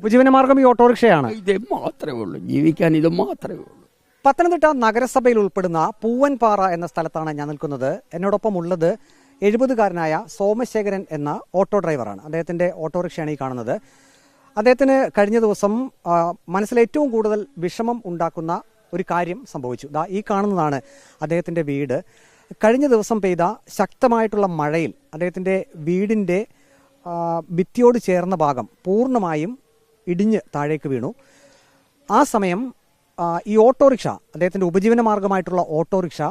ഉപജീവനമാർഗം ഈ ഓട്ടോറിക്ഷയാണ്. ഇത് മാത്രമേ ഉള്ളൂ. ജീവിക്കാൻ ഇത് മാത്രമേ ഉള്ളൂ. പത്തനംതിട്ട നഗരസഭയിൽ ഉൾപ്പെടുന്ന പൂവൻപാറ എന്ന സ്ഥലത്താണ് ഞാൻ നിൽക്കുന്നത്. എന്നോടൊപ്പം ഉള്ളത് എഴുപതുകാരനായ സോമശേഖരൻ എന്ന ഓട്ടോ ഡ്രൈവറാണ്. അദ്ദേഹത്തിന്റെ ഓട്ടോറിക്ഷയാണ് ഈ കാണുന്നത്. അദ്ദേഹത്തിന് കഴിഞ്ഞ ദിവസം മനസ്സിൽ ഏറ്റവും കൂടുതൽ വിഷമം ഉണ്ടാക്കുന്ന ഒരു കാര്യം സംഭവിച്ചു. ദാ ഈ കാണുന്നതാണ് അദ്ദേഹത്തിന്റെ വീട്. കഴിഞ്ഞ ദിവസം പെയ്ത ശക്തമായിട്ടുള്ള മഴയിൽ അദ്ദേഹത്തിന്റെ വീടിന്റെ ഭിത്തിയോട് ചേർന്ന ഭാഗം പൂർണമായും ഇടിഞ്ഞ് താഴേക്ക് വീണു. ആ സമയം ഈ ഓട്ടോറിക്ഷ അദ്ദേഹത്തിന്റെ ഉപജീവന മാർഗമായിട്ടുള്ള ഓട്ടോറിക്ഷ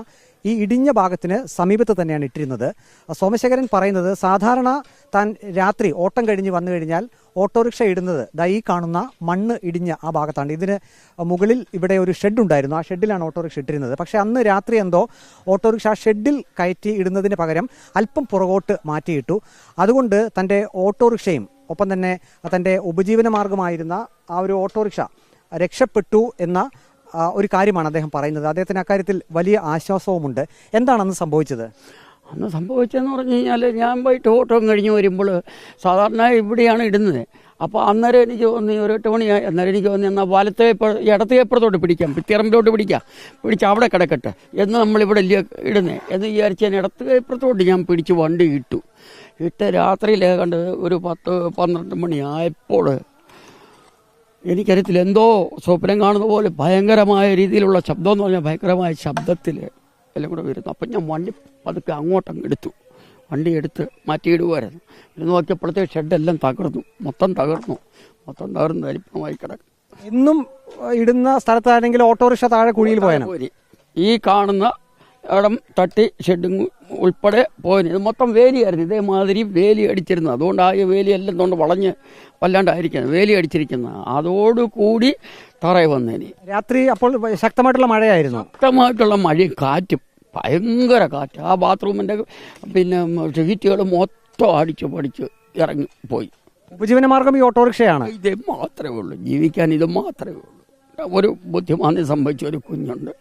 ഈ ഇടിഞ്ഞ ഭാഗത്തിന് സമീപത്ത് തന്നെയാണ് ഇട്ടിരുന്നത്. സോമശേഖരൻ പറയുന്നത് സാധാരണ താൻ രാത്രി ഓട്ടം കഴിഞ്ഞ് വന്നു കഴിഞ്ഞാൽ ഓട്ടോറിക്ഷ ഇടുന്നത് ദാ ഈ കാണുന്ന മണ്ണ് ഇടിഞ്ഞ ആ ഭാഗത്താണ്. ഇതിന് മുകളിൽ ഇവിടെ ഒരു ഷെഡ് ഉണ്ടായിരുന്നു. ആ ഷെഡിലാണ് ഓട്ടോറിക്ഷ ഇട്ടിരുന്നത്. പക്ഷേ അന്ന് രാത്രി എന്തോ ഓട്ടോറിക്ഷ ആ ഷെഡിൽ കയറ്റി ഇടുന്നതിന് പകരം അല്പം പുറകോട്ട് മാറ്റിയിട്ടു. അതുകൊണ്ട് തന്റെ ഓട്ടോറിക്ഷയും ഒപ്പം തന്നെ തന്റെ ഉപജീവന മാർഗമായിരുന്ന ആ ഒരു ഓട്ടോറിക്ഷ രക്ഷപ്പെട്ടു എന്ന ഒരു കാര്യമാണ് അദ്ദേഹം പറയുന്നത്. അദ്ദേഹത്തിന് അക്കാര്യത്തിൽ വലിയ ആശ്വാസവുമുണ്ട്. എന്താണെന്ന് സംഭവിച്ചത്? അന്ന് സംഭവിച്ചതെന്ന് പറഞ്ഞു കഴിഞ്ഞാൽ ഞാൻ പോയിട്ട് ഓട്ടം കഴിഞ്ഞ് വരുമ്പോൾ സാധാരണ ഇവിടെയാണ് ഇടുന്നത്. അപ്പോൾ അന്നേരം എനിക്ക് തോന്നി ഒരു എട്ട് മണിയായി അന്നേരം എനിക്ക് തോന്നി എന്നാൽ വലത്തെ ഇടത്തെ എപ്പുറത്തോട്ട് പിടിക്കാം പിത്തിയറമ്പിലോട്ട് പിടിക്കാം പിടിച്ച് അവിടെ കിടക്കട്ടെ എന്ന് നമ്മളിവിടെ ഇല്ല ഇടുന്നത് എന്ന് വിചാരിച്ച് ഞാൻ ഇടത്ത് എപ്പുറത്തോട്ട് ഞാൻ പിടിച്ച് വണ്ടി ഇട്ടു. ഇട്ട് രാത്രിയിലേ കണ്ട് ഒരു പത്ത് പന്ത്രണ്ട് മണിയായപ്പോൾ എനിക്കറിയത്തില്ല എന്തോ സ്വപ്നം കാണുന്ന പോലെ ഭയങ്കരമായ രീതിയിലുള്ള ശബ്ദം എന്ന് പറഞ്ഞാൽ ഭയങ്കരമായ ശബ്ദത്തിൽ എല്ലാം കൂടെ വരുന്നു. അപ്പം ഞാൻ വണ്ടി പതുക്കെ അങ്ങോട്ടങ്ങ് എടുത്തു. വണ്ടി എടുത്ത് മാറ്റിയിടുമായിരുന്നു ഇത് നോക്കിയപ്പോഴത്തെ ഷെഡെല്ലാം തകർന്നു. മൊത്തം തകർന്നു. മൊത്തം തകർന്ന് തരിപ്പണമായി കിടക്കും ഇന്നും ഇടുന്ന സ്ഥലത്താണെങ്കിൽ ഓട്ടോറിക്ഷ താഴെ കുഴിയിൽ പോയാൽ ഈ കാണുന്ന ഇടം തട്ടി ഷെഡും ഉൾപ്പെടെ പോയിന് ഇത് മൊത്തം വേലിയായിരുന്നു. ഇതേമാതിരി വേലി അടിച്ചിരുന്നത്. അതുകൊണ്ട് ആ വേലിയെല്ലാം എല്ലാം കൊണ്ട് വളഞ്ഞ് വല്ലാണ്ടായിരിക്കുന്നത് വേലി അടിച്ചിരിക്കുന്നത് അതോടുകൂടി തറയിൽ വന്നേനി. രാത്രി അപ്പോൾ ശക്തമായിട്ടുള്ള മഴയായിരുന്നു. ശക്തമായിട്ടുള്ള മഴയും കാറ്റും. ഭയങ്കര കാറ്റ്. ആ ബാത്റൂമിന്റെ പിന്നെ ഷീറ്റുകൾ മൊത്തം അടിച്ച് പഠിച്ച് ഇറങ്ങി പോയി ഉപജീവന മാർഗം ഈ ഓട്ടോറിക്ഷയാണ്. ഇത് മാത്രമേ ഉള്ളൂ. ജീവിക്കാൻ ഇത് മാത്രമേ ഉള്ളൂ. ഒരു ബുദ്ധിമാന്യം സംഭവിച്ച ഒരു കുഞ്ഞുണ്ട്.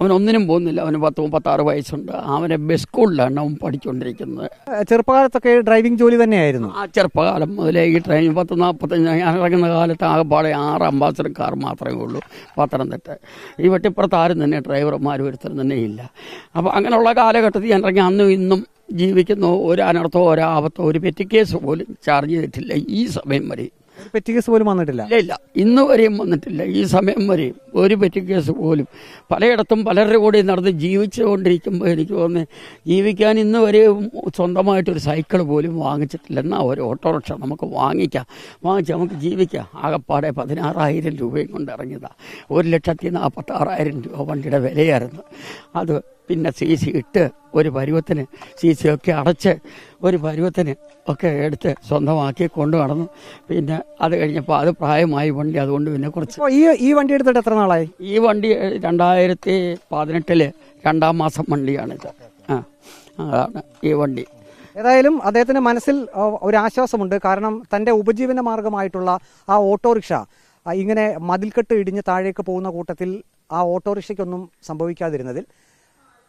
അവൻ ഒന്നിനും പോകുന്നില്ല. അവന് പത്ത് മുപ്പത്താറ് വയസ്സുണ്ട്. അവനെ ബസ് സ്കൂളിലാണ് അവൻ പഠിച്ചുകൊണ്ടിരിക്കുന്നത് ചെറുപ്പകാലത്തൊക്കെ ഡ്രൈവിംഗ് ജോലി തന്നെയായിരുന്നു? ആ ചെറുപ്പകാലം മുതലേ ഈ ട്രെയിൻ പത്ത് നാൽപ്പത്തഞ്ച് ഞാൻ ഇറങ്ങുന്ന കാലത്ത് ആകെപ്പാടെ ആറ് അംബാസഡർ കാർ മാത്രമേ ഉള്ളൂ പത്തനംതിട്ട. ഈ വെട്ടിപ്പുറത്ത് ആരും തന്നെ ഡ്രൈവർമാർ ഒരുത്തരും തന്നെ ഇല്ല. അപ്പോൾ അങ്ങനെയുള്ള കാലഘട്ടത്തിൽ ഞാൻ ഇറങ്ങി അന്നും ഇന്നും ജീവിക്കുന്നു. ഒരു അനർത്ഥമോ ഒരു ആപത്തോ ഒരു പെറ്റി കേസ് പോലും ചാർജ് ചെയ്തിട്ടില്ല ഈ സമയം വരെ. പെറ്റി കേസ് പോലും വന്നിട്ടില്ല. ഇല്ല ഇല്ല. ഇന്ന് വരെയും വന്നിട്ടില്ല. ഈ സമയം വരെയും ഒരു പെറ്റി കേസ് പോലും. പലയിടത്തും പലരുടെ കൂടെ നടന്ന് ജീവിച്ചുകൊണ്ടിരിക്കുമ്പോൾ എനിക്ക് തോന്നുന്നത് ജീവിക്കാൻ ഇന്ന് വരെയും സ്വന്തമായിട്ടൊരു സൈക്കിൾ പോലും വാങ്ങിച്ചിട്ടില്ല എന്നാൽ ഒരു ഓട്ടോറിക്ഷ നമുക്ക് വാങ്ങിക്കാം. വാങ്ങിച്ച് നമുക്ക് ജീവിക്കാം. ആകപ്പാടെ പതിനാറായിരം രൂപയും കൊണ്ട് ഇറങ്ങിയതാണ് ഒരു ലക്ഷത്തി നാൽപ്പത്താറായിരം രൂപ വണ്ടിയുടെ വിലയായിരുന്നു. അത് പിന്നെ സി സി ഇട്ട് ഒരു പരുവത്തിന് സി സി ഒക്കെ അടച്ച് ഒരു പരുവത്തിന് ഒക്കെ എടുത്ത് സ്വന്തമാക്കി കൊണ്ടു നടന്നു. പിന്നെ അത് കഴിഞ്ഞപ്പോൾ അത് പ്രായമായി വണ്ടി അതുകൊണ്ട് പിന്നെ കുറച്ച് ഈ ഈ വണ്ടി എടുത്തിട്ട് എത്ര നാളായി? ഈ വണ്ടി രണ്ടായിരത്തി പതിനെട്ടിൽ രണ്ടാം മാസം വണ്ടിയാണിത്. ആ അതാണ് ഈ വണ്ടി. ഏതായാലും അദ്ദേഹത്തിന്റെ മനസ്സിൽ ഒരു ആശ്വാസമുണ്ട് കാരണം തന്റെ ഉപജീവന മാർഗമായിട്ടുള്ള ആ ഓട്ടോറിക്ഷ ഇങ്ങനെ മതിൽക്കെട്ട് ഇടിഞ്ഞ് താഴേക്ക് പോകുന്ന കൂട്ടത്തിൽ ആ ഓട്ടോറിക്ഷയ്ക്കൊന്നും സംഭവിക്കാതിരുന്നതിൽ